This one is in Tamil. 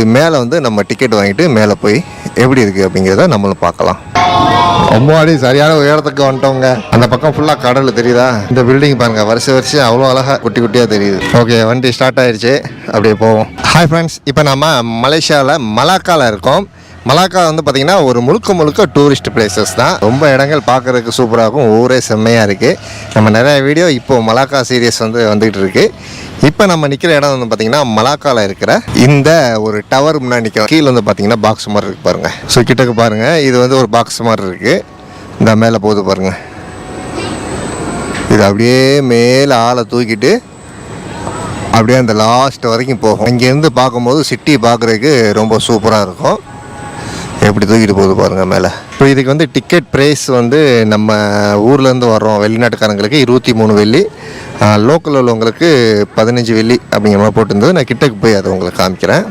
இது மேலே வந்து நம்ம டிக்கெட் வாங்கிட்டு மேலே போய் எப்படி இருக்குது அப்படிங்கிறத நம்மளும் பார்க்கலாம். அம்மாடி சரியான உயரத்துக்கு வந்துட்டோங்க. அந்த பக்கம் ஃபுல்லாக கடல் தெரியுதா? இந்த பில்டிங் பாருங்க வருஷம் வருஷம் அவ்வளோ அழகாக குட்டி குட்டியாக தெரியுது. ஓகே வண்டி ஸ்டார்ட் ஆயிடுச்சு அப்படியே போவோம். ஹாய் ஃப்ரெண்ட்ஸ் இப்போ நம்ம மலேசியாவில் மலாக்காவில் இருக்கோம். மலாக்கா வந்து பார்த்திங்கன்னா ஒரு முழுக்க முழுக்க டூரிஸ்ட் பிளேசஸ் தான். ரொம்ப இடங்கள் பார்க்குறதுக்கு சூப்பராக இருக்கும். ஊரே செம்மையாக இருக்குது நம்ம நிறைய வீடியோ இப்போது மலாக்கா சீரியஸ் வந்து வந்துகிட்டு இருக்கு. இப்போ நம்ம நிற்கிற இடம் வந்து பார்த்திங்கன்னா மலாக்காவில் இருக்கிற இந்த ஒரு டவர் முன்னாடி நிற்கிறோம் கீழே வந்து பார்த்திங்கன்னா பாக்ஸ் மாதிரி இருக்குது பாருங்கள் ஸோ கிட்டக்கு பாருங்கள் இது வந்து ஒரு பாக்ஸ் மாதிரி இருக்குது இந்த மேலே போகுது பாருங்கள் இது அப்படியே மேலே ஆளை தூக்கிட்டு அப்படியே அந்த லாஸ்ட் வரைக்கும் போகும். இங்கேருந்து பார்க்கும்போது சிட்டி பார்க்குறதுக்கு ரொம்ப சூப்பராக இருக்கும். எப்படி தூக்கிட்டு போகுது பாருங்கள் மேலே. இப்போ இதுக்கு வந்து டிக்கெட் ப்ரைஸ் வந்து நம்ம ஊர்லேருந்து வர்றோம் வெளிநாட்டுக்காரங்களுக்கு இருபத்தி மூணு வெள்ளி லோக்கலில் உள்ளவங்களுக்கு பதினஞ்சு வெள்ளி அப்படிங்கிற மாதிரி போட்டிருந்தது. நான் கிட்டக்கு போய் அதை உங்களுக்கு காமிக்கிறேன்.